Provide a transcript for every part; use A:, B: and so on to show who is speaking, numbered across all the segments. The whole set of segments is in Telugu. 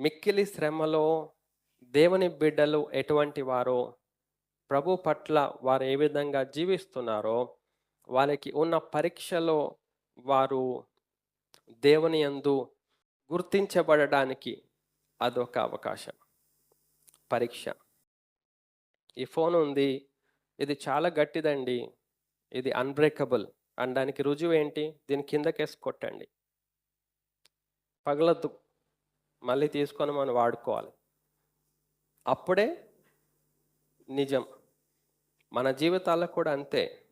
A: మిక్కిలి శ్రమలో దేవుని బిడ్డలు ఎటువంటి వారో ప్రభు పట్ల వారు ఏ విధంగా జీవిస్తున్నారో వారికి ఉన్న పరీక్షలో వారు దేవుని యందు గుర్తించబడడానికి అదొక అవకాశం. పరీక్ష. ఈ ఫోన్ ఉంది. ఇది చాలా గట్టిదండి. ఇది అన్బ్రేకబుల్ అనడానికి రుజువు ఏంటి? దీని కిందకేసి కొట్టండి. పగలద్దు. మళ్ళీ తీసుకొని మనం వాడుకోవాలి. అప్పుడే నిజం. మన జీవితాల్లో కూడా అంతే.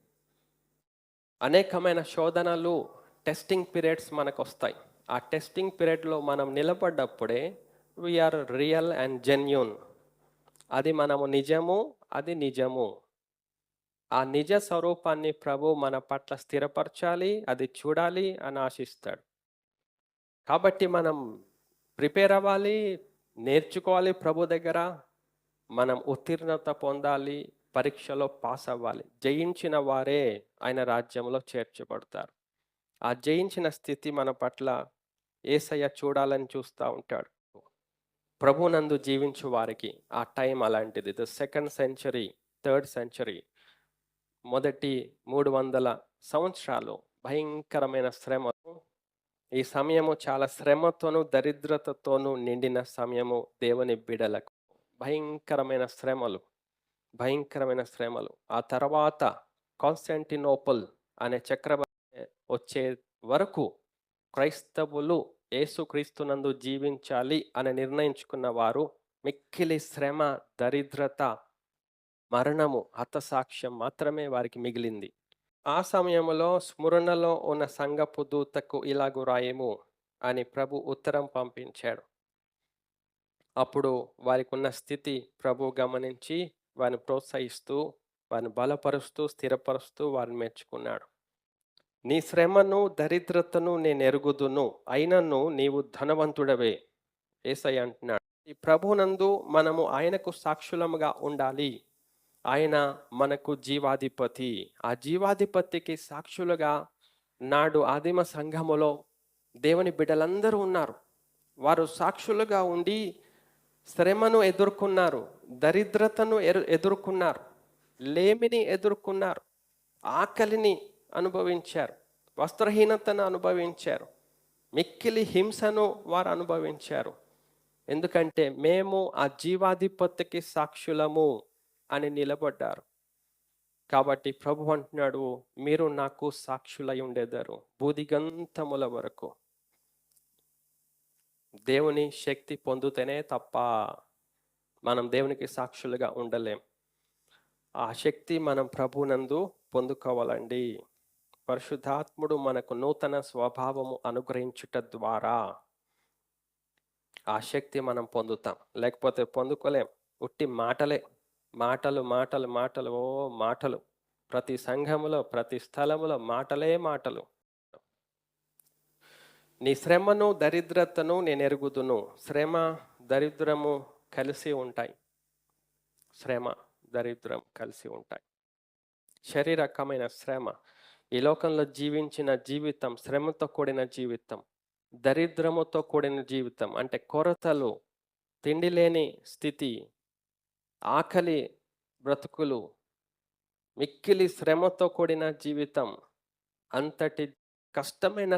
A: అనేకమైన శోధనలు టెస్టింగ్ పీరియడ్స్ మనకు వస్తాయి ఆ టెస్టింగ్ పీరియడ్లో మనం నిలబడ్డప్పుడే we are real and genuine అది మనము నిజము అది నిజము. ఆ నిజ స్వరూపాన్ని ప్రభు మన పట్ల స్థిరపరచాలి అది చూడాలి అని ఆశిస్తాడు. కాబట్టి మనం ప్రిపేర్ అవ్వాలి నేర్చుకోవాలి ప్రభు దగ్గర. మనం ఉత్తీర్ణత పొందాలి పరీక్షలో పాస్ అవ్వాలి. జయించిన వారే ఆయన రాజ్యంలో చేర్చబడతారు. ఆ జయించిన స్థితి మన పట్ల ఏసయ్య చూడాలని చూస్తూ ఉంటాడు. ప్రభునందు జీవించు వారికి ఆ టైం అలాంటిది. The second century third century మొదటి మూడు వందల సంవత్సరాలు భయంకరమైన శ్రమ ఈ సమయము చాలా శ్రమతోనూ దరిద్రతతోనూ నిండిన సమయము దేవుని బిడలకు. భయంకరమైన శ్రమలు భయంకరమైన శ్రమలు. ఆ తర్వాత కాన్స్టాంటినోపల్ అనే చక్రవర్తి వచ్చే వరకు క్రైస్తవులు యేసుక్రీస్తునందు జీవించాలి అని నిర్ణయించుకున్న వారు మిక్కిలి శ్రమ దరిద్రత మరణము హతసాక్ష్యం మాత్రమే వారికి మిగిలింది. ఆ సమయంలో స్మరణలో ఉన్న సంగపు దూతకు ఇలాగు రాయము అని ప్రభు ఉత్తరం పంపించాడు. అప్పుడు వారికి ఉన్న స్థితి ప్రభు గమనించి వారిని ప్రోత్సహిస్తూ వారిని బలపరుస్తూ స్థిరపరుస్తూ వారిని మెచ్చుకున్నాడు. నీ శ్రమను దరిద్రతను నేను ఎరుగుదును అయినను నీవు ధనవంతుడవే ఏసై అంటున్నాడు. ఈ ప్రభునందు మనము ఆయనకు సాక్షులముగా ఉండాలి. ఆయన మనకు జీవాధిపతి. ఆ జీవాధిపతికి సాక్షులుగా నాడు ఆదిమ సంఘములో దేవుని బిడ్డలందరూ ఉన్నారు. వారు సాక్షులుగా ఉండి శ్రమను ఎదుర్కొన్నారు. దరిద్రతను ఎదుర్కొన్నారు. లేమిని ఎదుర్కొన్నారు. ఆకలిని అనుభవించారు. వస్త్రహీనతను అనుభవించారు. మిక్కిలి హింసను వారు అనుభవించారు. ఎందుకంటే మేము ఆ జీవాధిపతికి సాక్షులము. అని నిలబడ్డారు. కాబట్టి ప్రభు అంటున్నాడు మీరు నాకు సాక్షులై ఉండేదారు బూదిగంతముల వరకు. దేవుని శక్తి పొందుతేనే తప్ప మనం దేవునికి సాక్షులుగా ఉండలేం. ఆ శక్తి మనం ప్రభునందు పొందుకోవాలండి. పరిశుద్ధాత్ముడు మనకు నూతన స్వభావము అనుగ్రహించుట ద్వారా ఆ శక్తి మనం పొందుతాం. లేకపోతే పొందుకోలేం. ఉట్టి మాటలే మాటలు మాటలు మాటలు ఓ మాటలు. ప్రతి సంఘములో ప్రతి స్థలములో మాటలే మాటలు. నీ శ్రమను దరిద్రతను నేను ఎరుగుదును. శ్రమ దరిద్రము కలిసి ఉంటాయి. శ్రమ దరిద్రం కలిసి ఉంటాయి. శరీరకమైన శ్రమ. ఈ లోకంలో జీవించిన జీవితం శ్రమతో కూడిన జీవితం దరిద్రముతో కూడిన జీవితం అంటే కొరతలు తిండి లేని స్థితి ఆకలి బ్రతుకులు మిక్కిలి శ్రమతో కూడిన జీవితం అంతటి కష్టమైన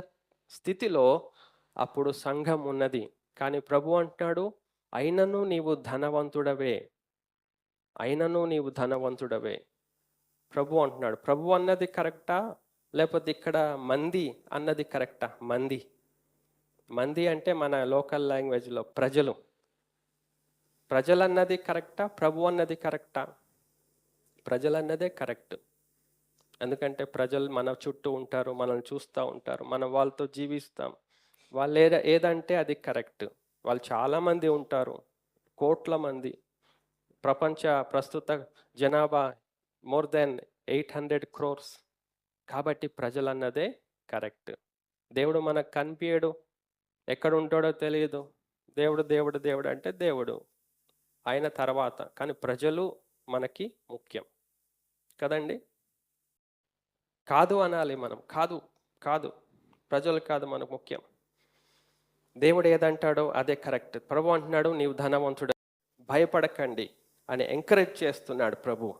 A: స్థితిలో అప్పుడు సంఘం ఉన్నది. కానీ ప్రభు అంటున్నాడు అయినను నీవు ధనవంతుడవే. అయినను నీవు ధనవంతుడవే. ప్రభు అంటున్నాడు. ప్రభు అన్నది కరెక్టా? లేకపోతే ఇక్కడ మంది అన్నది కరెక్టా? మంది. మంది అంటే మన లోకల్ లాంగ్వేజ్లో ప్రజలు. ప్రజలన్నది కరెక్టా? ప్రభు అన్నది కరెక్టా? ప్రజలన్నదే కరెక్ట్. ఎందుకంటే ప్రజలు మన చుట్టూ ఉంటారు మనల్ని చూస్తూ ఉంటారు మనం వాళ్ళతో జీవిస్తాం. వాళ్ళు ఏద ఏదంటే అది కరెక్ట్. వాళ్ళు చాలామంది ఉంటారు కోట్ల మంది. ప్రపంచ ప్రస్తుత జనాభా more than eight hundred crores. కాబట్టి ప్రజలు అన్నదే కరెక్ట్. దేవుడు మనకు కనిపించడు ఎక్కడ ఉంటాడో తెలియదు. దేవుడు దేవుడు దేవుడు అంటే దేవుడు. అయిన తర్వాత కానీ ప్రజలు మనకి ముఖ్యం. కదండి? కాదు అనాలి మనం. కాదు కాదు. ప్రజలు కాదు మనకు ముఖ్యం. దేవుడు ఏదంటాడో అదే కరెక్ట్. ప్రభు అంటున్నాడు నీవు ధనవంతుడు భయపడకండి అని ఎంకరేజ్ చేస్తున్నాడు ప్రభు.